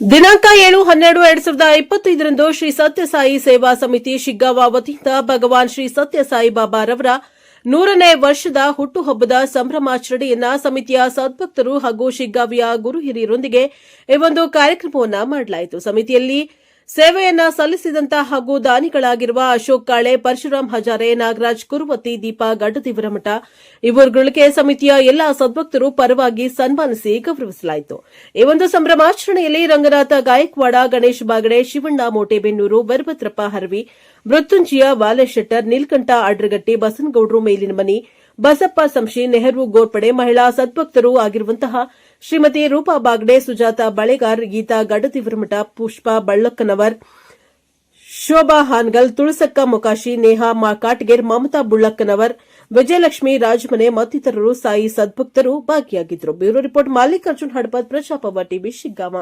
ದಿನಾಂಕ ಏಳು ಹನ್ನೆರಡು ಎರಡ್ ಸಾವಿರದ ಇಪ್ಪತ್ತೈದರಂದು ಶ್ರೀ ಸತ್ಯಸಾಯಿ ಸೇವಾ ಸಮಿತಿ ಶಿಗ್ಗಾವ ವತಿಯಿಂದ ಭಗವಾನ್ ಶ್ರೀ ಸತ್ಯಸಾಯಿ ಬಾಬಾರವರ ನೂರನೇ ವರ್ಷದ ಹುಟ್ಟುಹಬ್ಬದ ಸಂಭ್ರಮಾಚರಣೆಯನ್ನ ಸಮಿತಿಯ ಸದ್ಭಕ್ತರು ಹಾಗೂ ಶಿಗ್ಗಾವಿಯ ಗುರು ಹಿರಿಯರೊಂದಿಗೆ ಈ ಒಂದು ಕಾರ್ಯಕ್ರಮವನ್ನ ಮಾಡಲಾಯಿತು. ಸಮಿತಿಯಲ್ಲಿ ಸೇವೆಯನ್ನ ಸಲ್ಲಿಸಿದಂತ ಹಾಗೂ ದಾನಿಗಳಾಗಿರುವ ಅಶೋಕ್ ಕಾಳೆ ಪರಶುರಾಮ್ ಹಜಾರೆ, ನಾಗರಾಜ್ ಕುರುವತಿ ದೀಪಾ ಗಡ್ಡದೇವರಮಠ ಇವರುಗಳಿಗೆ ಸಮಿತಿಯ ಎಲ್ಲಾ ಸದ್ಭಕ್ತರು ಪರವಾಗಿ ಸನ್ಮಾನಿಸಿ ಗೌರವಿಸಲಾಯಿತು. ಈ ಒಂದು ಸಂಭ್ರಮಾಚರಣೆಯಲ್ಲಿ ರಂಗನಾಥ ಗಾಯಕ್ವಾಡ, ಗಣೇಶ್ ಬಾಗಡೆ, ಶಿವಣ್ಣ ಮೋಟೆಬೆನ್ನೂರು, ವೀರಭದ್ರಪ್ಪ ಹರವಿ, ಮೃತ್ಯುಂಜಯ ಬಾಲಶೆಟ್ಟರ್ ನೀಲ್ಕಂಠ ಆಡ್ರಗಟ್ಟಿ ಬಸನಗೌಡರು, ಮೇಲಿನ ಮನಿ, ಬಸಪ್ಪ ಸಂಶಿ, ನೆಹರು ಗೋರ್ಪಡೆ ಮಹಿಳಾ ಸದ್ಭಕ್ತರು ಆಗಿರುವಂತಹ ಶ್ರೀಮತಿ ರೂಪಾ ಬಾಗ್ಡೆ, ಸುಜಾತ ಬಳೆಗಾರ್, ಗೀತಾ ಗಡತಿವರಮಠ ಪುಷ್ಪಾ ಬಳ್ಳಕ್ಕನವರ್, ಶೋಭಾ ಹಾನ್ಗಲ್, ತುಳಸಕ್ಕ ಮೊಕಾಶಿ, ನೇಹಾ ಮಾ ಕಾಟ್ಗೇರ್, ಮಮತಾ ಬುಳ್ಳಕ್ಕನವರ್, ವಿಜಯಲಕ್ಷ್ಮಿ ರಾಜಮನೆ ಮತ್ತಿತರರು ಸಾಯಿ ಸದ್ಭಕ್ತರು ಭಾಗಿಯಾಗಿದ್ದರು. ಬ್ಯೂರೋ ರಿಪೋರ್ಟ್, ಮಲ್ಲಿಕಾರ್ಜುನ್ ಹಡಪದ್ ಪ್ರಜಾಪವ ಟಿವಿ, ಶಿಗ್ಗಾಮ.